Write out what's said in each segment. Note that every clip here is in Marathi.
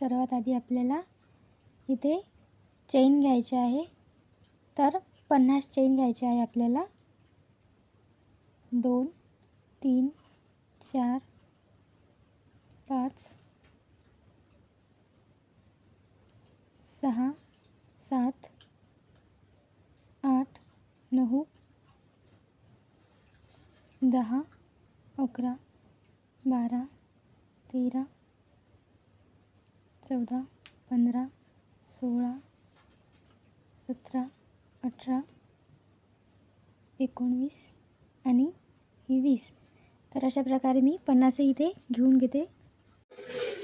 सर्वात आधी आपल्याला इथे चेन घ्यायची आहे. तर पन्नास चेन घ्यायची आहे आपल्याला. दोन तीन चार पाच सहा सात आठ नऊ दहा अकरा बारा तेरा चौदा पंधरा सोळा सतरा अठरा एकोणवीस आणि ही वीस. तर अशा प्रकारे मी पन्नासही इथे घेऊन घेते.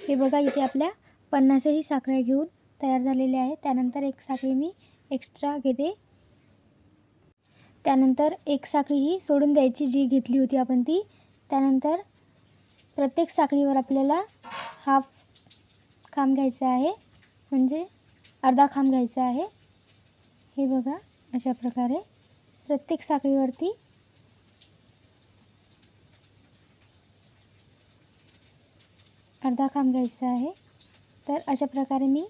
हे बघा इथे आपल्या पन्नासही साखळ्या घेऊन तयार झालेल्या आहे त्यानंतर एक साखळी मी एक्स्ट्रा घेते. त्यानंतर एक साखळी ही सोडून द्यायची जी घेतली होती आपण ती. त्यानंतर प्रत्येक साखळीवर आपल्याला हाफ खांब घ्यायचा आहे. म्हणजे अर्धा खांब घ्यायचा आहे. हे बघा अशा प्रकारे प्रत्येक साखळीवरती अर्धा खांब घ्यायचा आहे. तर अशा प्रकारे मी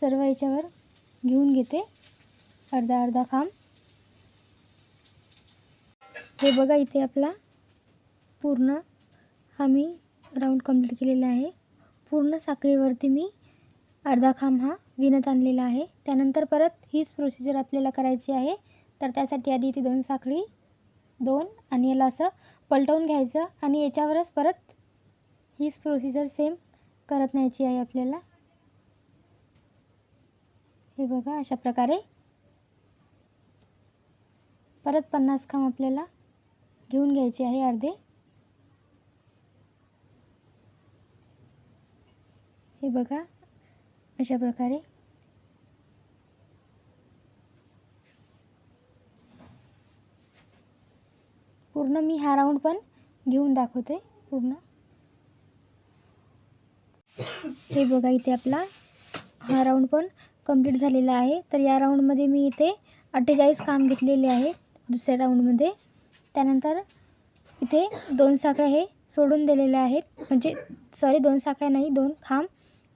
सर्व याच्यावर घेऊन घेते. अर्धा अर्धा खांब. हे बघा इथे आपला पूर्ण हा मी राऊंड कंप्लीट केलेला आहे. पूर्ण साखळीवरती मी अर्धा खांब हा विणत आणलेला आहे. त्यानंतर परत हीच प्रोसिजर आपल्याला करायची आहे. तर त्यासाठी आधी इथे दोन साखळी दोन आणि याला असं पलटवून घ्यायचं आणि याच्यावरच परत हीच प्रोसिजर सेम करत न्यायची आहे आपल्याला. हे बघा अशा प्रकारे. परत पन्नास खांब आपल्याला घेऊन घ्यायचे आहे अर्धे. हे बघा अशा प्रकारे. पूर्ण मी हा राऊंड पण घेऊन दाखवते पूर्ण. हे बघा इथे आपला हा राऊंड पण कंप्लीट झालेला आहे. तर या राऊंडमध्ये मी इथे अठ्ठेचाळीस काम घेतलेले आहे दुसऱ्या राऊंडमध्ये त्यानंतर इथे दोन साखळ्या हे सोडून दिलेल्या आहेत. म्हणजे सॉरी दोन साखळ्या नाही दोन खांब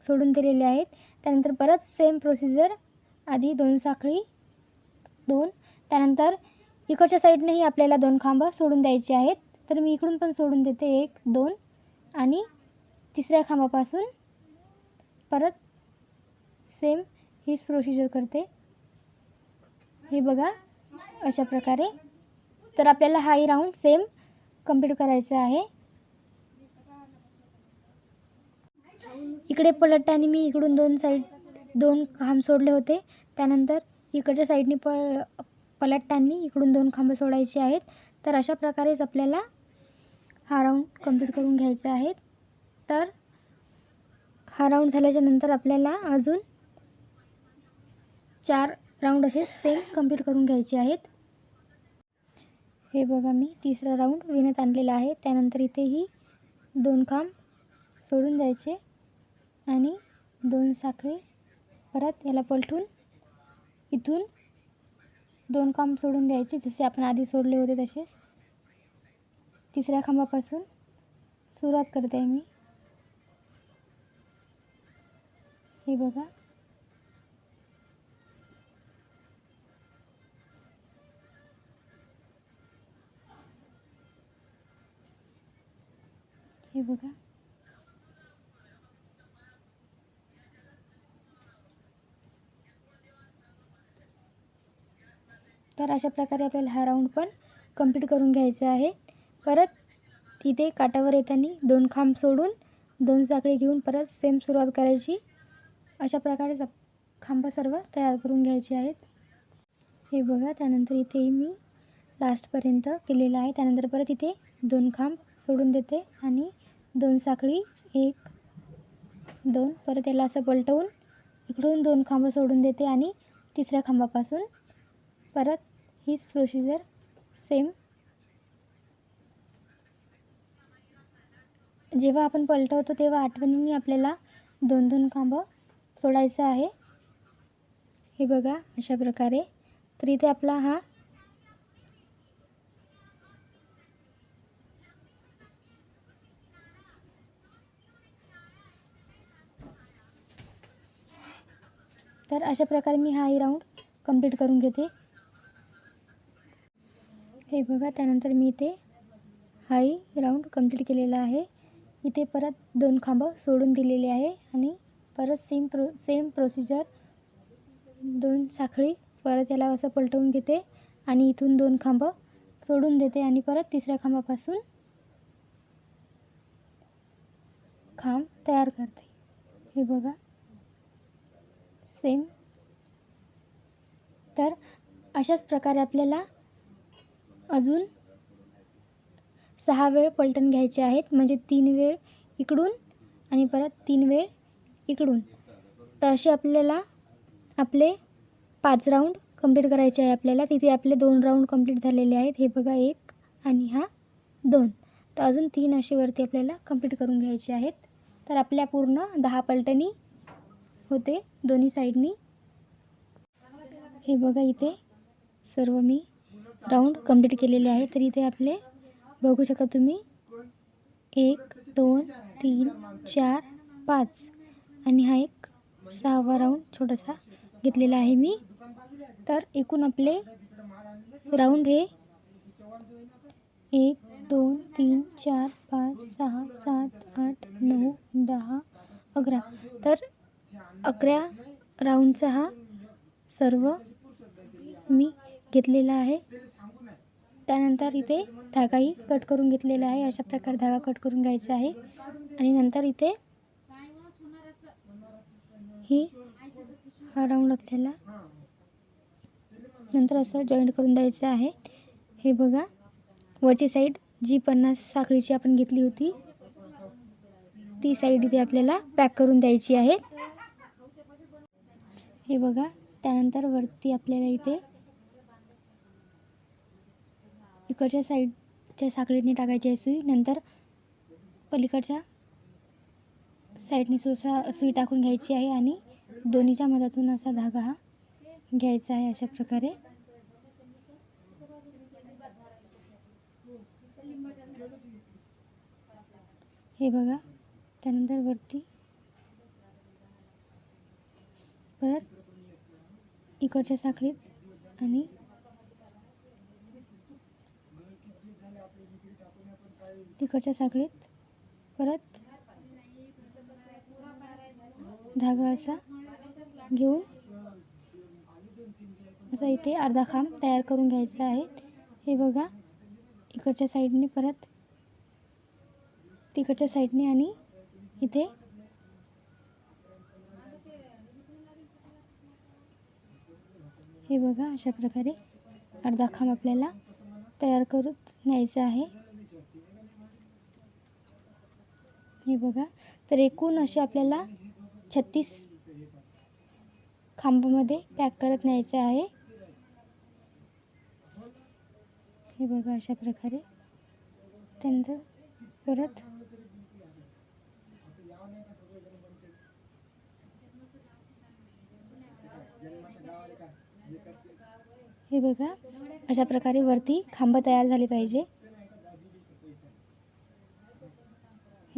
सोडून दिलेले आहेत. त्यानंतर परत सेम प्रोसिजर आधी दोन साखळी दोन. त्यानंतर इकडच्या साईडनेही आपल्याला दोन खांब सोडून द्यायचे आहेत. तर मी इकडून पण सोडून देते एक दोन आणि तिसऱ्या खांबापासून परत सेम हीच प्रोसिजर करते. हे बघा अशा प्रकारे. तर आपल्याला हाही राऊंड सेम कंप्लीट करायचं आहे. इकडे पलटताना मी इकडून दोन साईड दोन खांब सोडले होते. त्यानंतर इकडच्या साईडने पळ पलटताना इकडून दोन खांब सोडायचे आहेत. तर अशा प्रकारेच आपल्याला हा राऊंड कंप्लीट करून घ्यायचा आहे. तर हा राऊंड झाल्याच्यानंतर आपल्याला अजून चार राऊंड असे सेम कंप्लीट करून घ्यायचे आहेत. हे बघा मी तिसरा राऊंड विणत आणलेला आहे. त्यानंतर इथेही दोन खांब सोडून द्यायचे. आणि दोन साखळी परत याला पलटून इथून दोन खांब सोडून द्यायचे. जसे आपण आधी सोडले होते तसेच. तिसऱ्या खांबापासून सुरुवात करते आहे मी. हे बघा. हे बघा. तर अशा प्रकारे आपल्याला हा राऊंड पण कंप्लीट करून घ्यायचा आहे. परत तिथे काटावर येताना दोन खांब सोडून दोन साखळी घेऊन परत सेम सुरुवात करायची. अशा प्रकारे खांब सर्व तयार करून घ्यायचे आहेत. हे बघा त्यानंतर इथे मी लास्टपर्यंत केलेलं आहे. त्यानंतर परत इथे दोन खांब सोडून देते आणि दोन साखळी एक दोन परत याला असं पलटवून इकडून दोन खांब सोडून देते आणि तिसऱ्या खांबापासून परत हीच प्रोसिजर सेम जेव्हा आपण पलटवतो तेव्हा आठवणीने आपल्याला दोन दोन खांब सोडायचं आहे. हे बघा अशा प्रकारे. तर इथे आपला हा तर अशा प्रकारे मी हाही राऊंड कंप्लीट करून घेते. हे बघा त्यानंतर मी इथे हाई राऊंड कंप्लीट केलेला आहे. इथे परत दोन खांब सोडून दिलेले आहे आणि परत सेम प्रो सेम प्रोसिजर दोन साखळी परत याला असं पलटवून घेते आणि इथून दोन खांब सोडून देते आणि परत तिसऱ्या खांबापासून खांब तयार करते. हे बघा. सेम तर अशाच प्रकारे आपल्याला अजून सहा वेळ पलटण घ्यायचे आहेत. म्हणजे तीन वेळ इकडून आणि परत तीन वेळ इकडून. तर असे आपल्याला आपले पाच राऊंड कंप्लीट करायचे आहे आपल्याला. तिथे आपले दोन राऊंड कंप्लीट झालेले आहेत. हे बघा एक आणि हा दोन. तर अजून तीन असे वरती आपल्याला कंप्लीट करून घ्यायचे आहेत. तर आपल्या पूर्ण दहा पलटणी होते दोन्ही साईडनी हे बघा इथे सर्व मी राऊंड कंप्लीट केलेले आहे तर इथे आपले बघू शकता तुम्ही. एक दोन तीन चार पाच. आणि हा एक सहावा राऊंड छोटासा घेतलेला आहे मी. तर एकूण आपले राऊंड हे एक दोन तीन चार पाच सहा सात आठ नऊ दहा अकरा. तर अकरा राऊंडचा हा सर्व मी घेतलेला आहे. त्यानंतर इथे धागाही कट करून घेतलेला आहे. अशा प्रकारे धागा कट करून घ्यायचा आहे. आणि नंतर इथे ही हा राऊंड आपल्याला नंतर असं जॉईंट करून द्यायचं आहे. हे बघा. वरची साईड जी पन्नास साखळीची आपण घेतली होती ती साईड इथे आपल्याला पॅक करून द्यायची आहे. हे बघा. त्यानंतर वरती आपल्याला इथे इकडच्या साईडच्या साखळीने टाकायची आहे सुई. नंतर पलीकडच्या साईडने सुसा सुई टाकून घ्यायची आहे आणि दोन्हीच्या मधातून असा धागा हा घ्यायचा आहे अशा प्रकारे. हे बघा त्यानंतर वरती परत इकडच्या साखळीत आणि तिकडच्या साखळीत परत? धागा असा घेऊन? असा इथे अर्धा खांब तयार करून घ्यायचा आहे. हे बघा. इकडच्या साईडने परत? तिकडच्या साईडने आणि इथे? हे बघा अशा प्रकारे अर्धा खांब आपल्याला तयार करून न्यायचा आहे. हे बघा. तर एकूण असे आपल्याला छत्तीस खांबामध्ये पॅक करत न्यायचं आहे. हे बघा अशा प्रकारे. त्यानंतर परत हे बघा. अशा प्रकारे वरती खांब तयार झाले पाहिजे.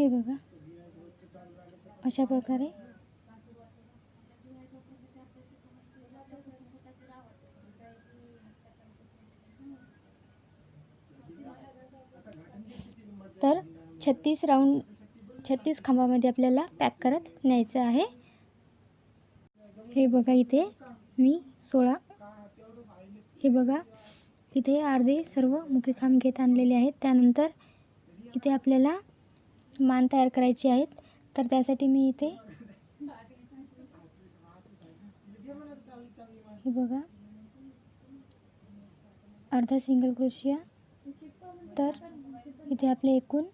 हे बघा. अशा प्रकारे. तर छत्तीस राऊंड छत्तीस खांबामध्ये आपल्याला पॅक करत न्यायचं आहे. हे बघा इथे मी सोळा. हे बघा इथे अर्धे सर्व मुख्य खांब घेत आणलेले आहेत. त्यानंतर इथे आपल्याला मान तयार करायची आहेत. तर त्यासाठी मी इथे हे बघा. अर्धा सिंगल क्रोशिया. तर इथे आपले एकूण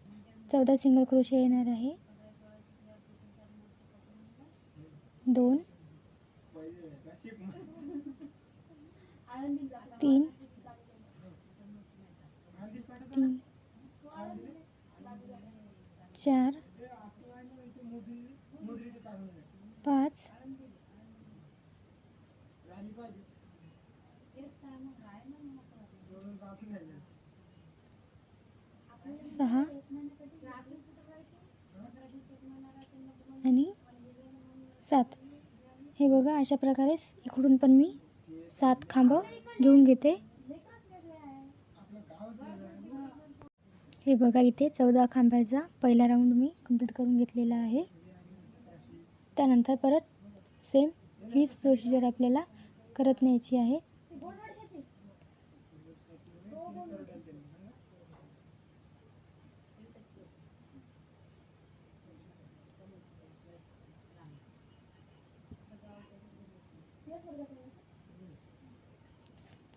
चौदा सिंगल क्रोशिया येणार आहे. दोन. तीन. तीन. चार पाच सहा आणि सात. हे बघा अशा प्रकारेच इकडून पण मी सात खांब घेऊन घेते. हे बघा इथे चौदा खांबाचा पहिला राऊंड मी कंप्लीट करून घेतलेला आहे. त्यानंतर परत सेम हीच प्रोसिजर आपल्याला करत न्यायची आहे.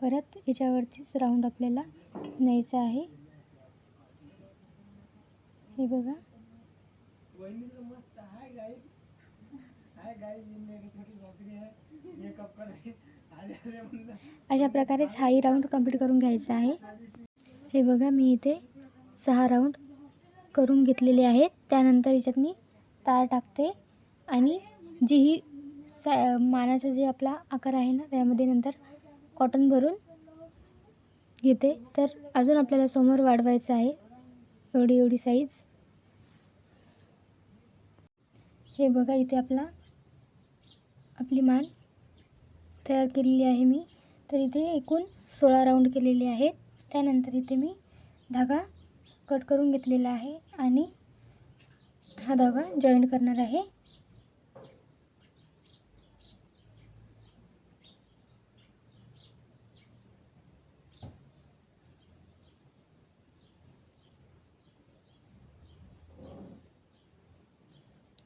परत याच्यावरतीच राऊंड आपल्याला न्यायचा आहे. हे बघा. अशा प्रकारेच हाही राऊंड कंप्लीट करून घ्यायचा आहे. हे बघा मी इथे सहा राऊंड करून घेतलेले आहेत. त्यानंतर याच्यात मी तार टाकते आणि जी ही सा मानाचा जे आपला आकार आहे ना त्यामध्ये नंतर कॉटन भरून घेते. तर अजून आपल्याला समोर वाढवायचं आहे. एवढी एवढी साईज हे बघा इथे आपला आपली मान तयार केलेली आहे मी. तर इथे एकूण सोळा राऊंड केलेले आहेत. त्यानंतर इथे मी धागा कट करून घेतलेला आहे आणि हा धागा जॉईंट करणार आहे.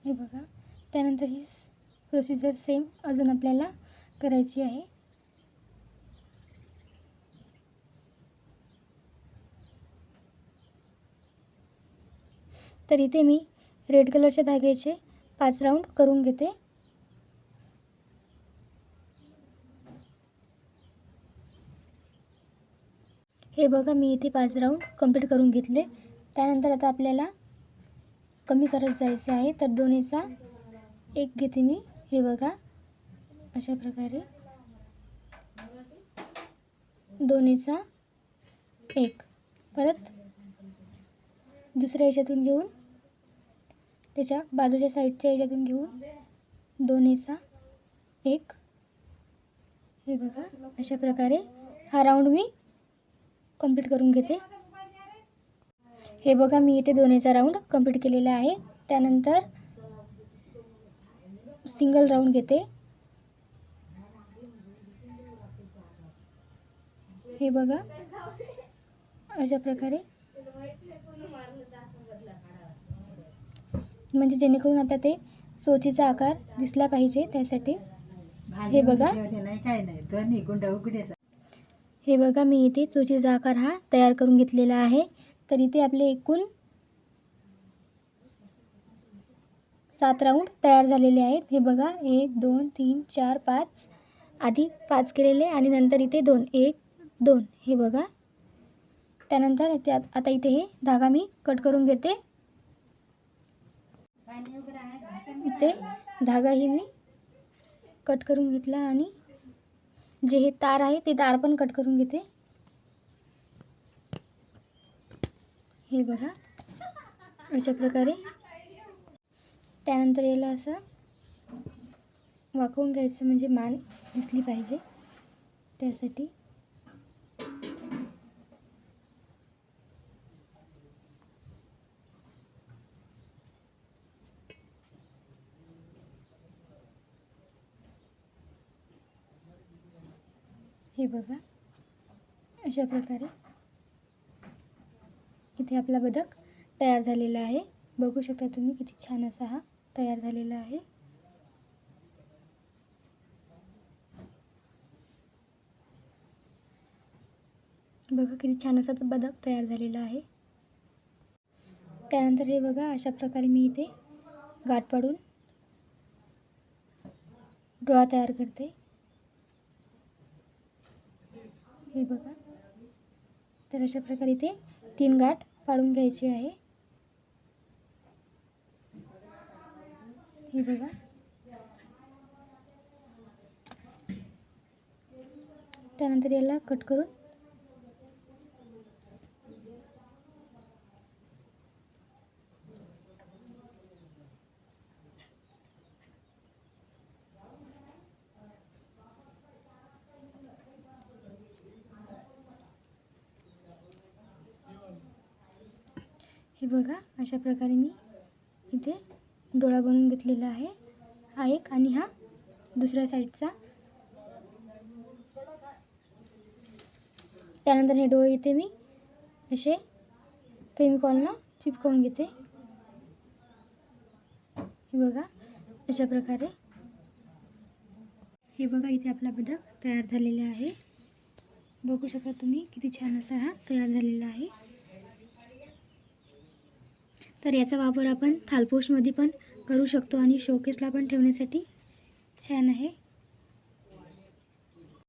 हे बघा. त्यानंतर ही प्रोसिजर सेम अजून आपल्याला करायची आहे. तर इथे मी रेड कलरच्या धाग्याचे पाच राऊंड करून घेते. हे बघा मी इथे पाच राऊंड कंप्लीट करून घेतले. त्यानंतर आता आपल्याला कमी करत जायचे आहे तर दोन्हीचा एक घेते मी. हे बघा. अशा प्रकारे. दोन्हीचा एक. परत दुसऱ्या याच्यातून घेऊन त्याच्या बाजूच्या साईडच्या याच्यातून घेऊन दोन्हीचा एक. हे बघा. अशा प्रकारे हा राऊंड मी कंप्लीट करून घेते. हे बघा मी इथे दोन्हीचा राऊंड कंप्लीट केलेला आहे. त्यानंतर सिंगल राऊंड घेते. हे बघा. अशा प्रकारे. म्हणजे जेणेकरून आपल्या ते चोचीचा आकार दिसला पाहिजे त्यासाठी. हे बघा. हे बघा मी इथे चोचीचा आकार हा तयार करून घेतलेला आहे. तर इथे आपले एकूण सात राऊंड तयार झालेले आहेत. हे बघा एक दोन तीन चार पाच. आधी पाच केलेले आणि नंतर इथे दोन. एक दोन. हे बघा. त्यानंतर इथे आता इथे हे धागा मी कट करून घेते. इथे धागाही मी कट करून घेतला आणि जे हे तार आहे ते तार पण कट करून घेते. हे बघा. अशा प्रकारे त्यानंतर याला असं वाकवून घ्यायचं म्हणजे मान दिसली पाहिजे. त्यासाठी हे बघा. अशा प्रकारे इथे आपला बदक तयार झालेला आहे. बघू शकता तुम्ही किती छान असा हा तयार झालेला आहे. बघा किती छान असा बदक तयार झालेला आहे. त्यानंतर हे बघा अशा प्रकारे मी इथे गाठ पाडून डोळा तयार करते. हे बघा. तर अशा प्रकारे इथे तीन गाठ पाडून घ्यायची आहे. हे बघा. त्यानंतर याला कट करून हे बघा अशा प्रकारे मी इथे डोळा बनवून घेतलेला आहे. हा एक आणि हा दुसऱ्या साईडचा. त्यानंतर हे डोळे इथे मी असे फेमिकॉलनं चिपकवून घेते. हे बघा अशा प्रकारे. हे बघा इथे आपला बदक तयार झालेला आहे. बघू शकता तुम्ही किती छान असा हा तयार झालेला आहे. तर याचा वापर आपण थालपोशमध्ये पण करू शकतो आणि शोकेसला पण ठेवण्यासाठी छान आहे.